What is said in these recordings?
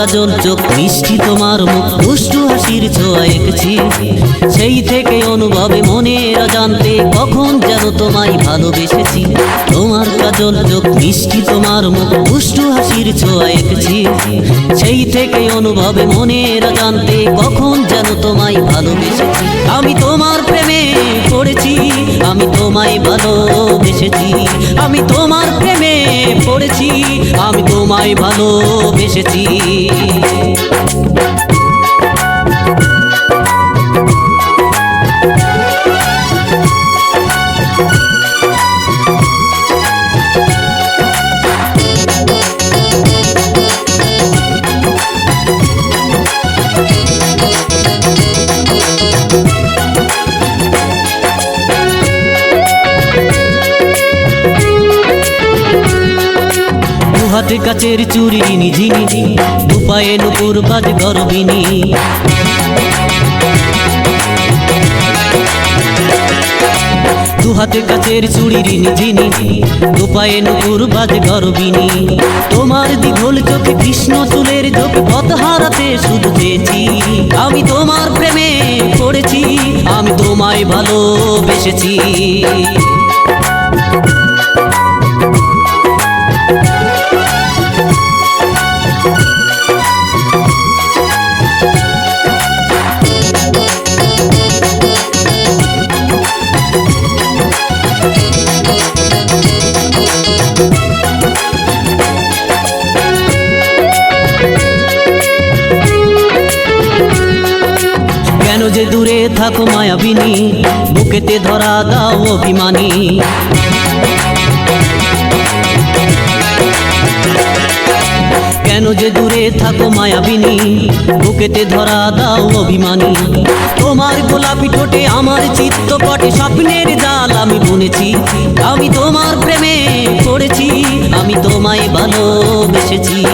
কাজল চোখ মিষ্টি তোমার মুখ হাসির ছোঁয়া এঁকেছি সেই থেকে অনুভবে মনের অজান্তে কখন যেন তোমায় ভালোবেসেছি। তোমার কাজল চোখ মিষ্টি, তোমার মুখ দুষ্টু হাসির ছোঁয়া এঁকেছি সেই থেকে অনুভবে মনের অজান্তে কখন যেন তোমায় ভালোবেসেছি। আমি তোমার প্রেমে পড়েছি, আমি তোমায় ভালোবেসেছি। আমি তোমার প্রেমে পড়েছি, আমি তোমায় ভালোবেসেছি। দুহাতে কাচের চুরি নিঝিনি দুপায়ে নুপুর বাজ গরবিনী। দুহাতে কাচের চুড়ির নিঝিনি দুপায়ে নুপুর বাজ গরবিনী। তোমার দিঘল চোখে কৃষ্ণ চুলের চোখে, পথ হারাতে শুধু চেয়েছি। আমি তোমার প্রেমে পড়েছি, আমি তোমায় ভালোবেসেছি। কেন যে দূরে থাকো মায়াবিনী? বুকেতে ধরা দাও অভিমানী। কেন যে দূরে থাকো মায়াবিনী? বুকেতে ধরা দাও অভিমানী। তোমার গোলাপি ঠোঁটে আমার চিত্তপটে স্বপ্নের জাল আমি বুনেছি। আমি তোমার প্রেমে পড়েছি, আমি তোমায় ভালোবেসেছি।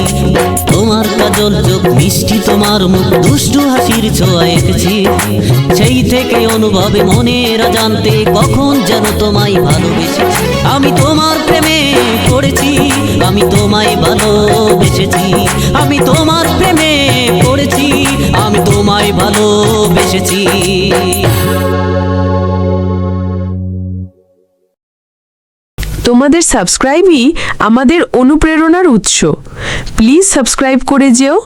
তোমার কাজল চোখ মিষ্টি তোমার মুখ দুষ্টু হাসির ছোঁয়া এঁকেছি। সেই থেকে অনুভবে মনের অজান্তে কখন যেন তোমায় ভালোবেসেছি। আমি তোমার প্রেমে পড়েছি, আমি তোমায় ভালোবেসেছি। আমি তোমার প্রেমে পড়েছি, আমি তোমায় ভালোবেসেছি। তোমাদের সাবস্ক্রাইবই আমাদের অনুপ্রেরণার উৎস। প্লিজ সাবস্ক্রাইব করে যেও।